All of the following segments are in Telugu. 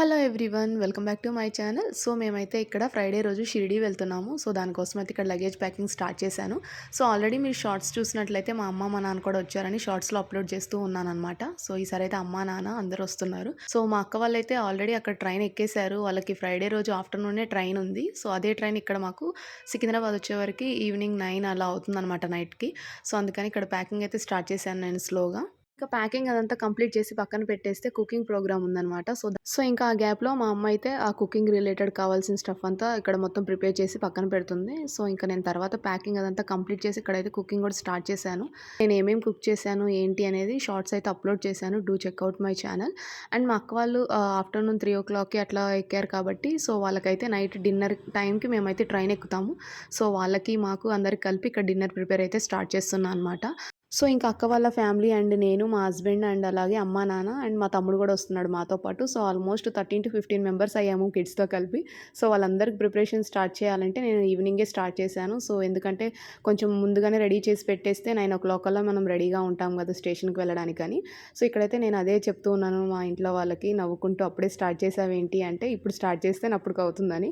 Hello everyone welcome back to my channel. So మేమైతే ఇక్కడ ఫ్రైడే రోజు షిరిడి వెళ్తున్నాము. సో దానికోసం అయితే ఇక్కడ లగేజ్ ప్యాకింగ్ స్టార్ట్ చేశాను. సో ఆల్రెడీ మీరు షార్ట్స్ చూసినట్లయితే మా అమ్మ మా నాన్న కూడా వచ్చారని షార్ట్స్లో అప్లోడ్ చేస్తూ ఉన్నాను అనమాట సో ఈసారి అయితే అమ్మ నాన్న అందరూ వస్తున్నారు. సో మా అక్క వాళ్ళైతే ఆల్రెడీ అక్కడ ట్రైన్ ఎక్కేశారు. వాళ్ళకి ఫ్రైడే రోజు ఆఫ్టర్నూనే ట్రైన్ ఉంది. సో అదే ట్రైన్ ఇక్కడ మాకు సికింద్రాబాద్ వచ్చేవరకు ఈవినింగ్ నైన్ అలా అవుతుందన్నమాట నైట్కి. సో అందుకని ఇక్కడ ప్యాకింగ్ అయితే స్టార్ట్ చేశాను నేను స్లోగా. ఇంకా ప్యాకింగ్ అదంతా కంప్లీట్ చేసి పక్కన పెట్టేస్తే కుకింగ్ ప్రోగ్రామ్ ఉందన్నమాట. సో సో ఇంకా ఆ గ్యాప్లో మా అమ్మ అయితే ఆ కుకింగ్ రిలేటెడ్ కావాల్సిన స్టఫ్ అంతా ఇక్కడ మొత్తం ప్రిపేర్ చేసి పక్కన పెడుతుంది. సో ఇంకా నేను తర్వాత ప్యాకింగ్ అదంతా కంప్లీట్ చేసి ఇక్కడైతే కుకింగ్ కూడా స్టార్ట్ చేశాను. నేను ఏమేమి కుక్ చేశాను ఏంటి అనేది షార్ట్స్ అయితే అప్లోడ్ చేశాను. Do check out my channel. And మా అక్క వాళ్ళు ఆఫ్టర్నూన్ త్రీ ఓ క్లాక్కి అట్లా ఎక్కారు కాబట్టి సో వాళ్ళకైతే నైట్ డిన్నర్ టైంకి మేమైతే ట్రైన్ ఎక్కుతాము. సో వాళ్ళకి మాకు అందరికి కలిపి ఇక్కడ డిన్నర్ ప్రిపేర్ అయితే స్టార్ట్ చేస్తున్నాను అనమాట సో ఇంకా అక్క వాళ్ళ ఫ్యామిలీ అండ్ నేను మా హస్బెండ్ అండ్ అలాగే అమ్మ నాన్న అండ్ మా తమ్ముడు కూడా వస్తున్నాడు మాతో పాటు. So almost thirteen to fifteen members అయ్యాము కిడ్స్తో కలిపి. సో వాళ్ళందరికి ప్రిపరేషన్ స్టార్ట్ చేయాలంటే నేను ఈవినింగే స్టార్ట్ చేశాను. సో ఎందుకంటే కొంచెం ముందుగానే రెడీ చేసి పెట్టేస్తే నైన్ ఓ క్లాక్ కల్లా మనం రెడీగా ఉంటాం కదా స్టేషన్కి వెళ్ళడానికి అని సో ఇక్కడైతే నేను అదే చెప్తూ ఉన్నాను మా ఇంట్లో వాళ్ళకి నవ్వుకుంటూ అప్పుడే స్టార్ట్ చేసావేంటి అంటే ఇప్పుడు స్టార్ట్ చేస్తే అప్పటికి అవుతుందని.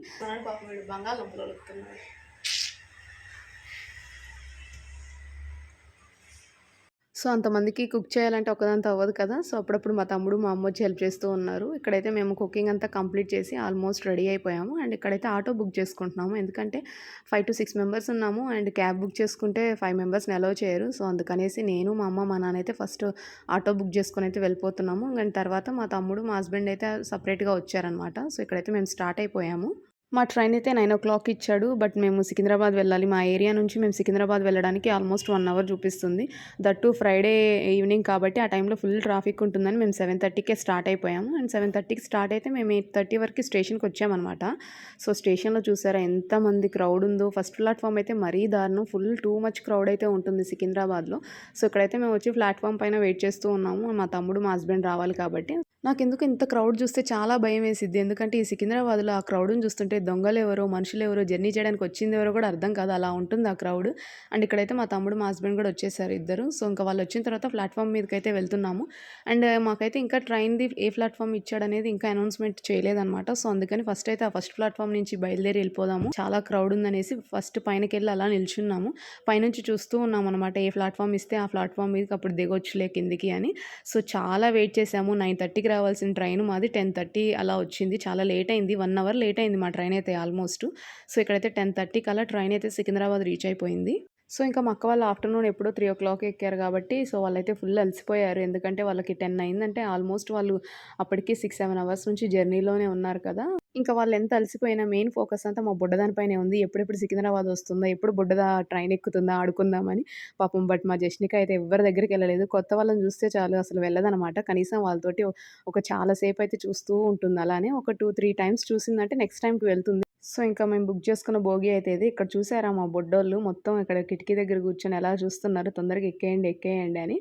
బంగాళదుంపలు సో అంతమందికి కుక్ చేయాలంటే ఒకదంతా అవ్వదు కదా. సో అప్పుడప్పుడు మా తమ్ముడు మా అమ్మ వచ్చి హెల్ప్ చేస్తూ ఉన్నారు. ఇక్కడైతే మేము కుకింగ్ అంతా కంప్లీట్ చేసి ఆల్మోస్ట్ రెడీ అయిపోయాము. అండ్ ఇక్కడైతే ఆటో బుక్ చేసుకుంటున్నాము. ఎందుకంటే ఫైవ్ టు సిక్స్ మెంబర్స్ ఉన్నాము. అండ్ క్యాబ్ బుక్ చేసుకుంటే ఫైవ్ మెంబర్స్ని అలౌ చేయరు. సో అందుకనేసి నేను మా అమ్మ మా నాన్న అయితే ఫస్ట్ ఆటో బుక్ చేసుకొని అయితే వెళ్ళిపోతున్నాము. అండ్ తర్వాత మా తమ్ముడు మా హస్బెండ్ అయితే సపరేట్గా వచ్చారనమాట సో ఇక్కడైతే మేము స్టార్ట్ అయిపోయాము. మా ట్రైన్ అయితే నైన్ ఓ క్లాక్ ఇచ్చాడు బట్ మేము సికింద్రాబాద్ వెళ్ళాలి. మా ఏరియా నుంచి మేము సికింద్రాబాద్ వెళ్ళడానికి ఆల్మోస్ట్ వన్ అవర్ చూపిస్తుంది. దట్టు ఫ్రైడే ఈవినింగ్ కాబట్టి ఆ టైంలో ఫుల్ ట్రాఫిక్ ఉంటుందని మేము సెవెన్ థర్టీకే స్టార్ట్ అయిపోయాము. అండ్ సెవెన్ థర్టీకి స్టార్ట్ అయితే మేము ఎయిట్ థర్టీ వరకు స్టేషన్కి వచ్చామన్నమాట. సో స్టేషన్లో చూసారా ఎంతమంది క్రౌడ్ ఉందో. ఫస్ట్ ప్లాట్ఫామ్ అయితే మరీ దారుణం. ఫుల్ టూ మచ్ క్రౌడ్ అయితే ఉంటుంది సికింద్రాబాద్లో. సో ఇక్కడైతే మేము వచ్చి ప్లాట్ఫామ్ పైన వెయిట్ చేస్తూ ఉన్నాము. మా తమ్ముడు మా హస్బెండ్ రావాలి కాబట్టి నాకు ఎందుకు ఇంత క్రౌడ్ చూస్తే చాలా భయం వేసిద్ది. ఎందుకంటే ఈ సికింద్రాబాద్లో ఆ క్రౌడ్ని చూస్తుంటే దొంగలు ఎవరో మనుషులు ఎవరో జర్నీ చేయడానికి వచ్చింది ఎవరో కూడా అర్థం కాదు. అలా ఉంటుంది ఆ క్రౌడ్. అండ్ ఇక్కడైతే మా తమ్ముడు మా హస్బెండ్ కూడా వచ్చేసారు ఇద్దరు. సో ఇంకా వాళ్ళు వచ్చిన తర్వాత ప్లాట్ఫామ్ మీదకి అయితే వెళ్తున్నాము. అండ్ మాకైతే ఇంకా ట్రైన్ది ఏ ప్లాట్ఫామ్ ఇచ్చాడనేది ఇంకా అనౌన్స్మెంట్ చేయలేదన్నమాట. సో అందుకని ఫస్ట్ అయితే ఆ ఫస్ట్ ప్లాట్ఫామ్ నుంచి బయలుదేరి వెళ్ళిపోదాము. చాలా క్రౌడ్ ఉందనేసి ఫస్ట్ పైనకి వెళ్ళి అలా నిల్చున్నాము. పైనుంచి చూస్తూ ఉన్నాం అనమాట ఏ ప్లాట్ఫామ్ ఇస్తే ఆ ప్లాట్ఫామ్ మీదకి అప్పుడు దిగొచ్చులే కిందికి అని. సో చాలా వెయిట్ చేసాము నైన్ థర్టీకి రావాల్సిన ట్రైన్ మాది టెన్ థర్టీ అలా వచ్చింది. చాలా లేట్ అయింది. వన్ అవర్ లేట్ అయింది మా ట్రైన్ అయితే ఆల్మోస్ట్. సో ఇక్కడైతే టెన్ థర్టీకి అలా ట్రైన్ అయితే సికింద్రాబాద్ రీచ్ అయిపోయింది. సో ఇంకా మా అక్క వాళ్ళు ఆఫ్టర్నూన్ ఎప్పుడో త్రీ ఓ క్లాక్ ఎక్కారు కాబట్టి సో వాళ్ళైతే ఫుల్ అలసిపోయారు. ఎందుకంటే వాళ్ళకి టెన్ అయిందంటే ఆల్మోస్ట్ వాళ్ళు అప్పటికి సిక్స్ సెవెన్ అవర్స్ నుంచి జర్నీలోనే ఉన్నారు కదా. ఇంకా వాళ్ళు ఎంత అలసిపోయినా మెయిన్ ఫోకస్ అంతా మా బుడ్డదానిపైనే ఉంది. ఎప్పుడెప్పుడు సికింద్రాబాద్ వస్తుందా ఎప్పుడు బుడ్డదా ట్రైన్ ఎక్కుతుందా ఆడుకుందామని. పాపం బట్ మా జష్నిక అయితే ఎవరి దగ్గరికి వెళ్ళలేదు. కొత్త వాళ్ళని చూస్తే చాలు అసలు వెళ్ళదనమాట. కనీసం వాళ్ళతోటి ఒక చాలాసేపు అయితే చూస్తూ ఉంటుంది. అలానే ఒక టూ త్రీ టైమ్స్ చూసిందంటే నెక్స్ట్ టైంకి వెళ్తుంది. సో ఇంకా మేము బుక్ చేసుకున్న భోగి అయితే ఇది. ఇక్కడ చూసారా మా బొడ్డోళ్ళు మొత్తం ఇక్కడ కిటికీ దగ్గర కూర్చొని ఎలా చూస్తున్నారు. తొందరగా ఎక్కేయండి ఎక్కేయండి అని.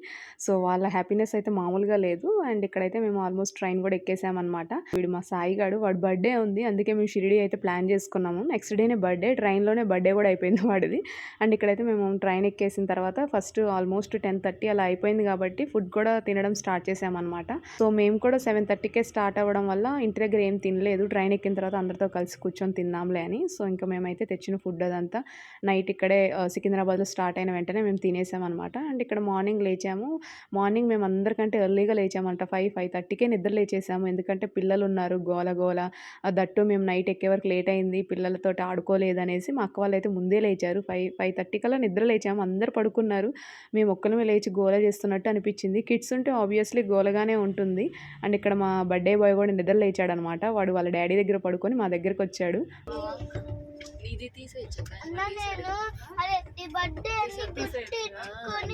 సో వాళ్ళ హ్యాపీనెస్ అయితే మామూలుగా లేదు. అండ్ ఇక్కడైతే మేము ఆల్మోస్ట్ ట్రైన్ కూడా ఎక్కేసామన్నమాట. వీడు మా సాయి గాడు వాడు బర్త్డే ఉంది. అందుకే మేము షిరిడి అయితే ప్లాన్ చేసుకున్నాము. నెక్స్ట్ డేనే బర్త్డే. ట్రైన్లోనే బర్త్డే కూడా అయిపోయింది వాడిది. అండ్ ఇక్కడైతే మేము ట్రైన్ ఎక్కేసిన తర్వాత ఫస్ట్ ఆల్మోస్ట్ టెన్ థర్టీ అలా అయిపోయింది కాబట్టి ఫుడ్ కూడా తినడం స్టార్ట్ చేసామన్నమాట. సో మేము కూడా సెవెన్ థర్టీకే స్టార్ట్ అవ్వడం వల్ల ఇంటి దగ్గర ఏం తినలేదు. ట్రైన్ ఎక్కిన తర్వాత అందరితో కలిసి కూర్చొని తిన్నాం. తిందాంలే అని. సో ఇంకా మేమైతే తెచ్చిన ఫుడ్ అదంతా నైట్ ఇక్కడే సికింద్రాబాద్లో స్టార్ట్ అయిన వెంటనే మేము తినేసామన్నమాట. అండ్ ఇక్కడ మార్నింగ్ లేచాము. మార్నింగ్ మేము అందరికంటే ఎర్లీగా లేచామంట. ఫైవ్ ఫైవ్ థర్టీకే నిద్ర లేచేసాము. ఎందుకంటే పిల్లలు ఉన్నారు గోల. గోల దట్టు మేము నైట్ ఎక్కే వరకు లేట్ అయింది. పిల్లలతో ఆడుకోలేదనేసి మా అక్క వాళ్ళు అయితే ముందే లేచారు. ఫైవ్ ఫైవ్ థర్టీ కల్లా నిద్ర లేచాము. అందరు పడుకున్నారు. మేము ఒక్కరిమే లేచి గోల చేస్తున్నట్టు అనిపించింది. కిడ్స్ ఉంటే ఆబ్వియస్లీ గోలగానే ఉంటుంది. అండ్ ఇక్కడ మా బర్త్డే బాయ్ కూడా నిద్ర లేచాడనమాట వాడు వాళ్ళ డాడీ దగ్గర పడుకొని మా దగ్గరకు వచ్చాడు ఇది తీసేయచ్చు నేను అదే బర్త్డే అని గిఫ్ట్ ఇచ్చుకొని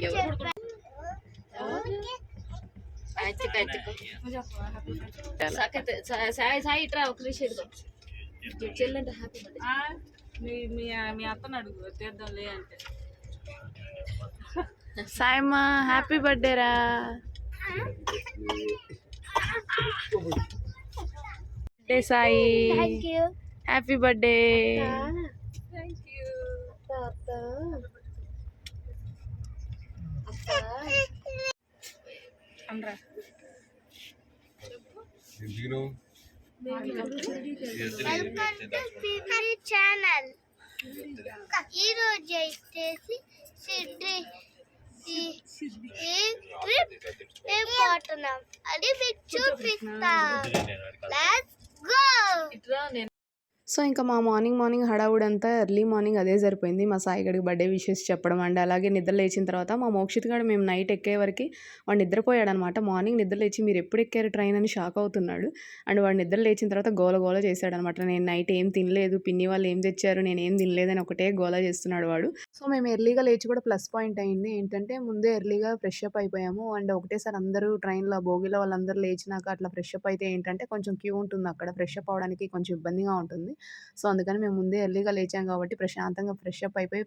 చెప్పాను. సాకత్ సాయి సాయి ఇట్రా ఒక చెల్లంటే హ్యాపీ ఆ, మీ మీ మీ అత్తను అడుగు తీద్దాంలే అంటే. సాయమ్మా హ్యాపీ బర్త్డే రా. Birthday Sai. Thank you happy birthday channel ఈ రోజు వచ్చేసి ట్రిప్ మేము పోతున్నాం అది మీకు చూపిస్తా. లెట్స్ గో సో ఇంకా మా మార్నింగ్ మార్నింగ్ హడావుడంతా ఎర్లీ మార్నింగ్ అదే సరిపోయింది. మా సాయి గడికి బర్త్డే విషెస్ చెప్పడం అండ్ అలాగే నిద్ర లేచిన తర్వాత మా మోక్షిత్ గడు మేము నైట్ ఎక్కే వరకు వాడు నిద్రపోయాడనమాట. మార్నింగ్ నిద్ర లేచి మీరు ఎప్పుడు ఎక్కారు ట్రైన్ అని షాక్ అవుతున్నాడు. అండ్ వాడు నిద్ర లేచిన తర్వాత గోల గోల చేశాడనమాట. నేను నైట్ ఏం తినలేదు పిన్ని వాళ్ళు ఏం తెచ్చారు నేను ఏం తినలేదని ఒకటే గోల చేస్తున్నాడు వాడు. సో మేము ఎర్లీగా లేచి కూడా ప్లస్ పాయింట్ అయింది. ఏంటంటే ముందే ఎర్లీగా ఫ్రెష్ అప్ అయిపోయాము. అండ్ ఒకటేసారి అందరూ ట్రైన్లో భోగిలో వాళ్ళందరూ లేచినాక అట్లా ఫ్రెష్ అప్ అయితే ఏంటంటే కొంచెం క్యూ ఉంటుంది అక్కడ. ఫ్రెష్ అప్ అవడానికి కొంచెం ఇబ్బందిగా ఉంటుంది. సో అందుకని మేము ముందే ఎర్లీగా లేచాం కాబట్టి ప్రశాంతంగా ఫ్రెష్ అప్ అయిపోయి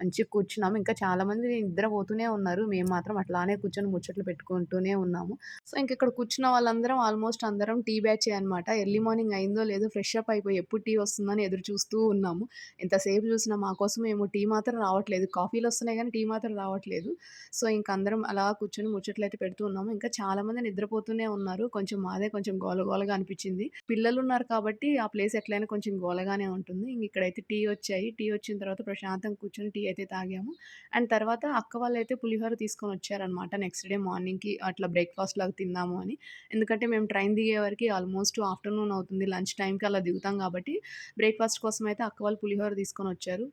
మంచిగా కూర్చున్నాము. ఇంకా చాలామంది నిద్రపోతూనే ఉన్నారు. మేము మాత్రం అట్లానే కూర్చొని ముచ్చట్లు పెట్టుకుంటూనే ఉన్నాము. సో ఇంక ఇక్కడ కూర్చున్న వాళ్ళందరం ఆల్మోస్ట్ అందరం టీ బ్యాచ్ అనమాట ఎర్లీ మార్నింగ్ అయిందో లేదో ఫ్రెష్ అప్ అయిపోయి ఎప్పుడు టీ వస్తుందని ఎదురు చూస్తూ ఉన్నాము. ఎంతసేపు చూసినా మా కోసం మేము టీ మాత్రం రావట్లేదు. కాఫీలు వస్తున్నాయి కానీ టీ మాత్రం రావట్లేదు. సో ఇంక అందరం అలా కూర్చొని ముచ్చట్లు అయితే పెడుతూ ఉన్నాము. ఇంకా చాలామంది నిద్రపోతూనే ఉన్నారు. కొంచెం మాదే కొంచెం గోల గోలగా అనిపించింది. పిల్లలు ఉన్నారు కాబట్టి ఆ ప్లేస్ ఎట్లయినా కొంచెం కొంచెం గోలగానే ఉంటుంది. ఇంక ఇక్కడైతే టీ వచ్చాయి. టీ వచ్చిన తర్వాత ప్రశాంతంగా కూర్చొని టీ అయితే తాగాము. అండ్ తర్వాత అక్క వాళ్ళు అయితే పులిహోర తీసుకొని వచ్చారనమాట నెక్స్ట్ డే మార్నింగ్కి అట్లా బ్రేక్ఫాస్ట్ లాగా తిందాము అని. ఎందుకంటే మేము ట్రైన్ దిగే వరకు ఆల్మోస్ట్ ఆఫ్టర్నూన్ అవుతుంది. లంచ్ టైంకి అలా దిగుతాం కాబట్టి బ్రేక్ఫాస్ట్ కోసం అయితే అక్క వాళ్ళు పులిహోర తీసుకొని వచ్చారు.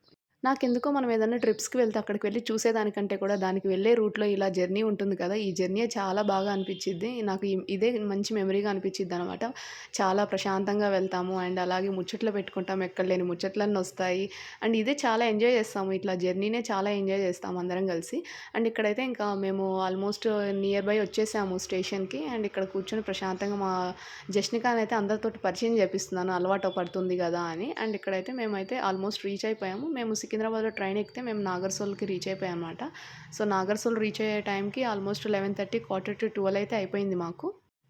నాకెందుకో మనం ఏదైనా ట్రిప్స్కి వెళ్తే అక్కడికి వెళ్ళి చూసేదానికంటే కూడా దానికి వెళ్ళే రూట్లో ఇలా జర్నీ ఉంటుంది కదా ఈ జర్నీ చాలా బాగా అనిపించింది నాకు ఇదే మంచి మెమరీగా అనిపించింది అనమాట చాలా ప్రశాంతంగా వెళ్తాము అండ్ అలాగే ముచ్చట్లు పెట్టుకుంటాం. ఎక్కడ లేని ముచ్చట్లన్నీ వస్తాయి. అండ్ ఇదే చాలా ఎంజాయ్ చేస్తాము. ఇట్లా జర్నీనే చాలా ఎంజాయ్ చేస్తాము అందరం కలిసి. అండ్ ఇక్కడైతే ఇంకా మేము ఆల్మోస్ట్ నియర్ బై వచ్చేసాము స్టేషన్కి. అండ్ ఇక్కడ కూర్చొని ప్రశాంతంగా మా జస్నికాని అయితే అందరితో పరిచయం చేపిస్తున్నాను. అలవాటు పడుతుంది కదా అని. అండ్ ఇక్కడైతే మేమైతే ఆల్మోస్ట్ రీచ్ అయిపోయాము. మేము సికింద్రాబాద్లో ట్రైన్ ఎక్కితే మేము నాగర్సోల్కి రీచ్ అయిపోయాం అనమాట సో నాగర్సోల్ రీచ్ అయ్యే టైంకి almost eleven thirty quarter to twelve అయితే అయిపోయింది మాకు.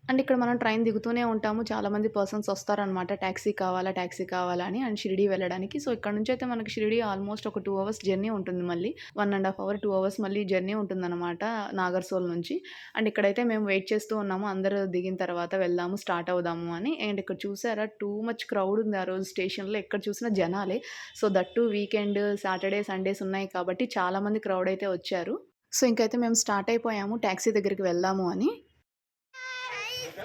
అండ్ ఇక్కడ మనం ట్రైన్ దిగుతూనే ఉంటాము. చాలామంది పర్సన్స్ వస్తారనమాట. ట్యాక్సీ కావాలా ట్యాక్సీ కావాలా అని అండ్ షిరిడి వెళ్ళడానికి. సో ఇక్కడ నుంచి అయితే మనకి షిరిడి ఆల్మోస్ట్ ఒక టూ అవర్స్ జర్నీ ఉంటుంది మళ్ళీ. One and half hour two hours మళ్ళీ జర్నీ ఉంటుందన్నమాట నాగర్సోల్ నుంచి. అండ్ ఇక్కడైతే మేము వెయిట్ చేస్తూ ఉన్నాము. అందరూ దిగిన తర్వాత వెళ్దాము స్టార్ట్ అవుదాము అని. అండ్ ఇక్కడ చూసారా? టూ మచ్ క్రౌడ్ ఉంది ఆ రోజు స్టేషన్లో. ఎక్కడ చూసినా జనాలే. So that weekend Saturday Sundays ఉన్నాయి కాబట్టి చాలామంది క్రౌడ్ అయితే వచ్చారు. సో ఇంకైతే మేము స్టార్ట్ అయిపోయాము. ట్యాక్సీ దగ్గరికి వెళ్దాము అని మేము అయితే సిడ్నీ వచ్చాము ఇప్పుడైతే రైల్వే స్టేషన్ చూడండి లెట్స్ గో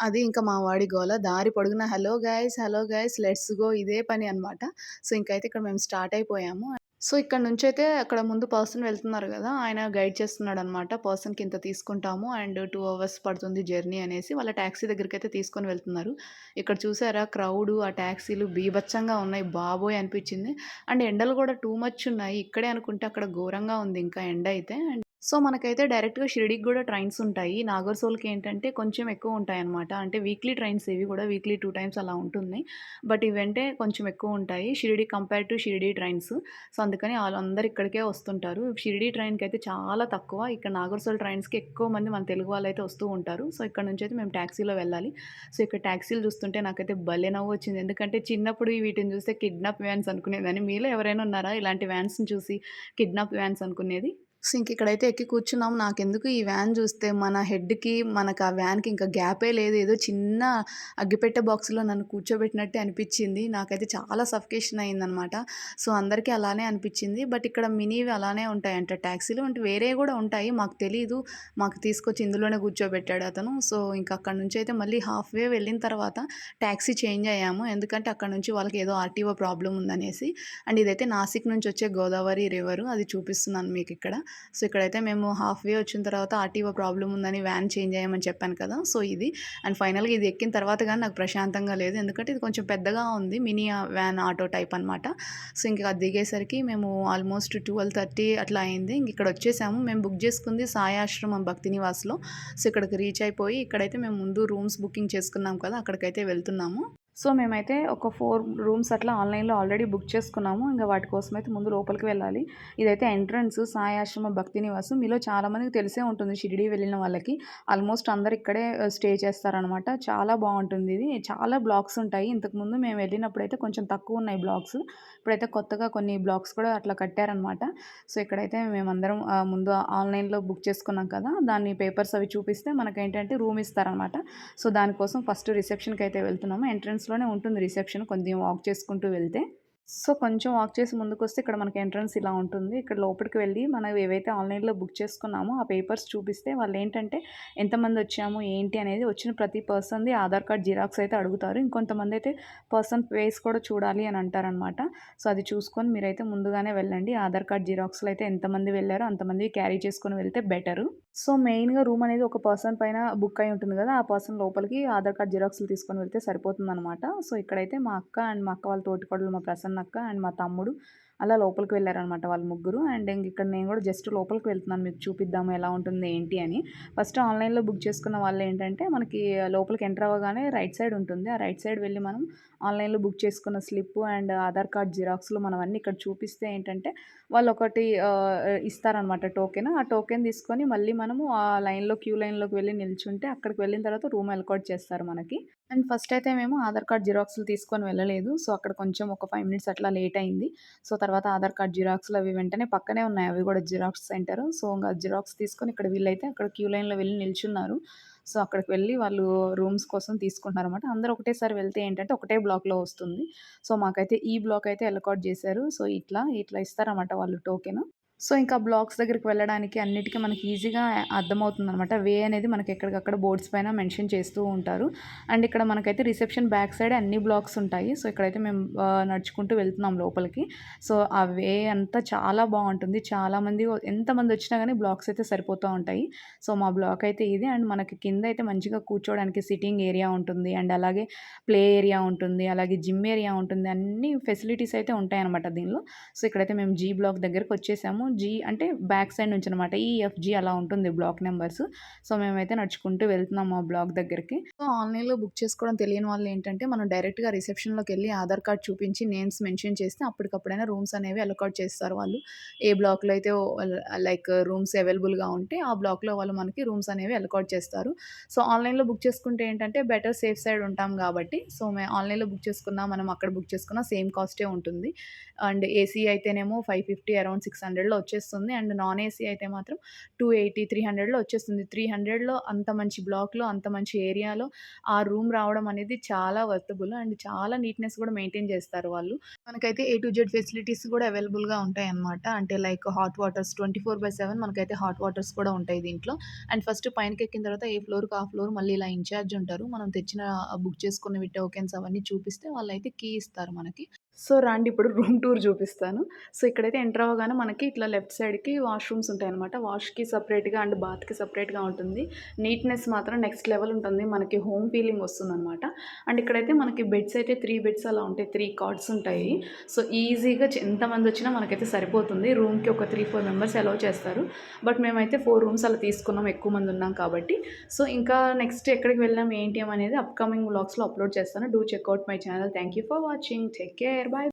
అది ఇంకా మా వాడి గోల. దారి పొడుగున hello guys hello guys let's go. ఇదే పని అనమాట సో ఇంకైతే ఇక్కడ మేము స్టార్ట్ అయిపోయాము. సో ఇక్కడ నుంచి అయితే అక్కడ ముందు పర్సన్ వెళ్తున్నారు కదా ఆయన గైడ్ చేస్తున్నాడు అనమాట పర్సన్కి ఇంత తీసుకుంటాము అండ్ టూ అవర్స్ పడుతుంది జర్నీ అనేసి వాళ్ళ ట్యాక్సీ దగ్గరికి అయితే తీసుకొని వెళ్తున్నారు. ఇక్కడ చూసారా క్రౌడ్ ఆ ట్యాక్సీలు బీభత్సంగా ఉన్నాయి. బాబోయ్ అనిపించింది. అండ్ ఎండలు కూడా టూ మచ్ ఉన్నాయి. ఇక్కడే అనుకుంటే అక్కడ ఘోరంగా ఉంది ఇంకా ఎండ అయితే. అండ్ సో మనకైతే డైరెక్ట్గా షిరిడికి కూడా ట్రైన్స్ ఉంటాయి. నాగర్సోల్కి ఏంటంటే కొంచెం ఎక్కువ ఉంటాయి అనమాట అంటే వీక్లీ ట్రైన్స్ ఇవి కూడా వీక్లీ టూ టైమ్స్ అలా ఉంటున్నాయి బట్ ఇవంటే కొంచెం ఎక్కువ ఉంటాయి. Shirdi compare to Shirdi trains. So అందుకని వాళ్ళందరూ ఇక్కడికే వస్తుంటారు. షిరిడి ట్రైన్కి అయితే చాలా తక్కువ. ఇక్కడ నాగర్సోల్ ట్రైన్స్కి ఎక్కువ మంది మన తెలుగు వాళ్ళు అయితే వస్తూ ఉంటారు. సో ఇక్కడ నుంచి అయితే మేము ట్యాక్సీలో వెళ్ళాలి. సో ఇక్కడ ట్యాక్సీలు చూస్తుంటే నాకైతే భలే నవ్వు వచ్చింది. ఎందుకంటే చిన్నప్పుడు వీటిని చూస్తే కిడ్నాప్ వ్యాన్స్ అనుకునేదాన్ని. మీలో ఎవరైనా ఉన్నారా ఇలాంటి వ్యాన్స్ని చూసి కిడ్నాప్ వ్యాన్స్ అనుకునేది? సో ఇంక ఇక్కడైతే ఎక్కి కూర్చున్నాం. నాకెందుకు ఈ వ్యాన్ చూస్తే మన హెడ్కి మనకు ఆ వ్యాన్కి ఇంకా గ్యాపే లేదు. ఏదో చిన్న అగ్గిపెట్టె బాక్స్లో నన్ను కూర్చోబెట్టినట్టే అనిపించింది. నాకైతే చాలా సఫికేషన్ అయిందనమాట సో అందరికీ అలానే అనిపించింది. బట్ ఇక్కడ మినీవి అలానే ఉంటాయంట. ట్యాక్సీలు అంటే వేరే కూడా ఉంటాయి. మాకు తెలీదు. మాకు తీసుకొచ్చి ఇందులోనే కూర్చోబెట్టాడు అతను. సో ఇంకా అక్కడ నుంచి అయితే మళ్ళీ హాఫ్ వే వెళ్ళిన తర్వాత ట్యాక్సీ చేంజ్ అయ్యాము. ఎందుకంటే అక్కడ నుంచి వాళ్ళకి ఏదో ఆర్టీఓ ప్రాబ్లం ఉందనేసి. అండ్ ఇదైతే నాసిక్ నుంచి వచ్చే గోదావరి రివర్. అది చూపిస్తున్నాను మీకు ఇక్కడ. సో ఇక్కడైతే మేము హాఫ్ వే వచ్చిన తర్వాత ఆర్టీఓ ప్రాబ్లం ఉందని వ్యాన్ చేంజ్ అయ్యామని చెప్పాను కదా. సో ఇది. అండ్ ఫైనల్గా ఇది ఎక్కిన తర్వాత కానీ నాకు ప్రశాంతంగా లేదు. ఎందుకంటే ఇది కొంచెం పెద్దగా ఉంది. మినీ వ్యాన్ ఆటో టైప్ అనమాట సో ఇంకా అది దిగేసరికి మేము ఆల్మోస్ట్ ట్వెల్వ్ థర్టీ అట్లా అయింది. ఇంక ఇక్కడ వచ్చేసాము. మేము బుక్ చేసుకుంది సాయి ఆశ్రమం భక్తి నివాస్లో సో ఇక్కడికి రీచ్ అయిపోయి ఇక్కడైతే మేము ముందు రూమ్స్ బుకింగ్ చేసుకున్నాం కదా. అక్కడికైతే వెళ్తున్నాము. సో మేమైతే ఒక ఫోర్ రూమ్స్ అట్లా ఆన్లైన్లో ఆల్రెడీ బుక్ చేసుకున్నాము. ఇంకా వాటి కోసం అయితే ముందు లోపలికి వెళ్ళాలి. ఇదైతే ఎంట్రన్స్ సాయి ఆశ్రమ భక్తి నివాసం. మీలో చాలామందికి తెలిసే ఉంటుంది షిరిడి వెళ్ళిన వాళ్ళకి. ఆల్మోస్ట్ అందరు ఇక్కడే స్టే చేస్తారనమాట చాలా బాగుంటుంది ఇది. చాలా బ్లాక్స్ ఉంటాయి. ఇంతకుముందు మేము వెళ్ళినప్పుడు అయితే కొంచెం తక్కువ ఉన్నాయి బ్లాక్స్. ఇప్పుడైతే కొత్తగా కొన్ని బ్లాక్స్ కూడా అట్లా కట్టారనమాట. సో ఇక్కడైతే మేమందరం ముందు ఆన్లైన్లో బుక్ చేసుకున్నాం కదా దాన్ని పేపర్స్ అవి చూపిస్తే మనకేంటంటే రూమ్ ఇస్తారనమాట. సో దానికోసం ఫస్ట్ రిసెప్షన్కి అయితే వెళ్తున్నాము. ఎంట్రన్స్లోనే ఉంటుంది రిసెప్షన్ కొంచెం వాక్ చేసుకుంటూ వెళ్తే. సో కొంచెం వాక్ చేసి ముందుకు వస్తే ఇక్కడ మనకి ఎంట్రన్స్ ఇలా ఉంటుంది. ఇక్కడ లోపలికి వెళ్ళి మనం ఏవైతే ఆన్లైన్లో బుక్ చేసుకున్నామో ఆ పేపర్స్ చూపిస్తే వాళ్ళు ఏంటంటే ఎంతమంది వచ్చాము ఏంటి అనేది వచ్చిన ప్రతి పర్సన్ది ఆధార్ కార్డ్ జిరాక్స్ అయితే అడుగుతారు. ఇంకొంతమంది అయితే పర్సన్ ఫేస్ కూడా చూడాలి అని అంటారనమాట. సో అది చూసుకొని మీరైతే ముందుగానే వెళ్ళండి. ఆధార్ కార్డ్ జిరాక్స్లో అయితే ఎంతమంది వెళ్ళారో అంతమంది క్యారీ చేసుకొని వెళ్తే బెటరు. సో మెయిన్గా రూమ్ అనేది ఒక పర్సన్ పైన బుక్ అయి ఉంటుంది కదా ఆ పర్సన్ లోపలికి ఆధార్ కార్డ్ జిరాక్స్లు తీసుకొని వెళ్తే సరిపోతుంది అనమాట సో ఇక్కడైతే మా అక్క అండ్ మా అక్క వాళ్ళ తోటికోడలు మా ప్రసన్న అక్క అండ్ మా తమ్ముడు అలా లోపలికి వెళ్ళారనమాట వాళ్ళు ముగ్గురు. అండ్ ఇంక ఇక్కడ నేను కూడా జస్ట్ లోపలికి వెళ్తున్నాను మీకు చూపిద్దాము ఎలా ఉంటుంది ఏంటి అని. ఫస్ట్ ఆన్లైన్లో బుక్ చేసుకున్న వాళ్ళు ఏంటంటే మనకి లోపలికి ఎంటర్ అవ్వగానే రైట్ సైడ్ ఉంటుంది. ఆ రైట్ సైడ్ వెళ్ళి మనం ఆన్లైన్లో బుక్ చేసుకున్న స్లిప్ అండ్ ఆధార్ కార్డ్ జిరాక్స్లు మనం అన్నీ ఇక్కడ చూపిస్తే ఏంటంటే వాళ్ళు ఒకటి ఇస్తారనమాట టోకెన్. ఆ టోకెన్ తీసుకొని మళ్ళీ మనము ఆ లైన్లో క్యూ లైన్లోకి వెళ్ళి నిల్చుంటే అక్కడికి వెళ్ళిన తర్వాత రూమ్ ఎల్కాట్ చేస్తారు మనకి. అండ్ ఫస్ట్ అయితే మేము ఆధార్ కార్డ్ జిరాక్స్లు తీసుకొని వెళ్ళలేదు. సో అక్కడ కొంచెం ఒక ఫైవ్ మినిట్స్ అట్లా లేట్ అయింది. సో తర్వాత ఆధార్ కార్డ్ జిరాక్స్లు అవి వెంటనే పక్కనే ఉన్నాయి. అవి కూడా జిరాక్స్ సెంటర్. సో ఇంకా జిరాక్స్ తీసుకొని ఇక్కడ వీళ్ళైతే అక్కడ క్యూ లైన్లో వెళ్ళి నిల్చున్నారు. సో అక్కడికి వెళ్ళి వాళ్ళు రూమ్స్ కోసం తీసుకుంటున్నారు అనమాట అందరూ ఒకటేసారి వెళ్తే ఏంటంటే ఒకటే బ్లాక్లో వస్తుంది. సో మాకైతే ఈ బ్లాక్ అయితే ఎలకౌట్ చేశారు. సో ఇట్లా ఇట్లా ఇస్తారన్నమాట వాళ్ళు టోకెన్. సో ఇంకా బ్లాక్స్ దగ్గరికి వెళ్ళడానికి అన్నిటికీ మనకి ఈజీగా అర్థమవుతుంది అనమాట వే అనేది మనకి ఎక్కడికక్కడ బోర్డ్స్ పైన మెన్షన్ చేస్తూ ఉంటారు. అండ్ ఇక్కడ మనకైతే రిసెప్షన్ బ్యాక్ సైడ్ అన్ని బ్లాక్స్ ఉంటాయి. సో ఇక్కడైతే మేము నడుచుకుంటూ వెళ్తున్నాం లోపలికి. సో ఆ వే అంతా చాలా బాగుంటుంది. చాలామంది ఎంతమంది వచ్చినా కానీ బ్లాక్స్ అయితే సరిపోతూ ఉంటాయి. సో మా బ్లాక్ అయితే ఇది. అండ్ మనకి కింద అయితే మంచిగా కూర్చోవడానికి సిట్టింగ్ ఏరియా ఉంటుంది. అండ్ అలాగే ప్లే ఏరియా ఉంటుంది. అలాగే జిమ్ ఏరియా ఉంటుంది. అన్ని ఫెసిలిటీస్ అయితే ఉంటాయన్నమాట దీనిలో. సో ఇక్కడైతే మేము జీ బ్లాక్ దగ్గరకు వచ్చేసాము. జీ అంటే బ్యాక్ సైడ్ నుంచి అనమాట ఈఎఫ్జీ అలా ఉంటుంది బ్లాక్ నెంబర్స్ సో మేమైతే నడుచుకుంటూ వెళ్తున్నాము ఆ బ్లాక్ దగ్గరికి. సో ఆన్లైన్లో బుక్ చేసుకోవడం తెలియని వాళ్ళు ఏంటంటే మనం డైరెక్ట్గా రిసెప్షన్లోకి వెళ్ళి ఆధార్ కార్డ్ చూపించి నేమ్స్ మెన్షన్ చేస్తే అప్పటికప్పుడైనా రూమ్స్ అనేవి అలకాట్ చేస్తారు వాళ్ళు. ఏ బ్లాక్లో అయితే లైక్ రూమ్స్ అవైలబుల్గా ఉంటే ఆ బ్లాక్లో వాళ్ళు మనకి రూమ్స్ అనేవి అలకాట్ చేస్తారు. సో ఆన్లైన్లో బుక్ చేసుకుంటే ఏంటంటే బెటర్ సేఫ్ సైడ్ ఉంటాం కాబట్టి సో మేము ఆన్లైన్లో బుక్ చేసుకున్నా మనం అక్కడ బుక్ చేసుకున్నా సేమ్ కాస్టే ఉంటుంది. అండ్ ఏసీ అయితేనేమో ఫైవ్ ఫిఫ్టీ అరౌండ్ సిక్స్ హండ్రెడ్లో వచ్చేస్తుంది. అండ్ నాన్ ఏసీ అయితే మాత్రం టూ ఎయిటీ త్రీ హండ్రెడ్లో వచ్చేస్తుంది. త్రీ హండ్రెడ్లో అంత మంచి బ్లాక్లో అంత మంచి ఏరియాలో ఆ రూమ్ రావడం అనేది చాలా వర్తబుల్. అండ్ చాలా నీట్నెస్ కూడా మెయింటైన్ చేస్తారు వాళ్ళు. మనకైతే ఏ టు జెడ్ ఫెసిలిటీస్ కూడా అవైలబుల్గా ఉంటాయి అన్నమాట అంటే like hot waters twenty four by seven మనకైతే హాట్ వాటర్స్ కూడా ఉంటాయి దీంట్లో. అండ్ ఫస్ట్ పైనకి ఎక్కిన తర్వాత ఏ ఫ్లోర్కి ఆ ఫ్లోర్ మళ్ళీ ఇలా ఇన్ఛార్జ్ ఉంటారు. మనం తెచ్చిన బుక్ చేసుకున్న టోకెన్స్ అవన్నీ చూపిస్తే వాళ్ళైతే కీ ఇస్తారు మనకి. సో రండి ఇప్పుడు రూమ్ టూర్ చూపిస్తాను. సో ఇక్కడైతే ఎంటర్ అవ్వగానే మనకి ఇట్లా లెఫ్ట్ సైడ్కి వాష్రూమ్స్ ఉంటాయి అనమాట వాష్కి సపరేట్గా అండ్ బాత్కి సపరేట్గా ఉంటుంది. నీట్నెస్ మాత్రం నెక్స్ట్ లెవెల్ ఉంటుంది. మనకి హోమ్ ఫీలింగ్ వస్తుందనమాట అండ్ ఇక్కడైతే మనకి బెడ్స్ అయితే త్రీ బెడ్స్ అలా ఉంటాయి. త్రీ కార్డ్స్ ఉంటాయి. సో ఈజీగా ఎంతమంది వచ్చినా మనకైతే సరిపోతుంది. రూమ్కి ఒక త్రీ ఫోర్ మెంబర్స్ అలౌ చేస్తారు. బట్ మేమైతే ఫోర్ రూమ్స్ అలా తీసుకున్నాం. ఎక్కువ మంది ఉన్నాం కాబట్టి. సో ఇంకా నెక్స్ట్ ఎక్కడికి వెళ్ళాం ఏంటి అనేది అప్కమింగ్ బ్లాగ్స్లో అప్లోడ్ చేస్తాను. Do check out my channel thank you for watching take care bye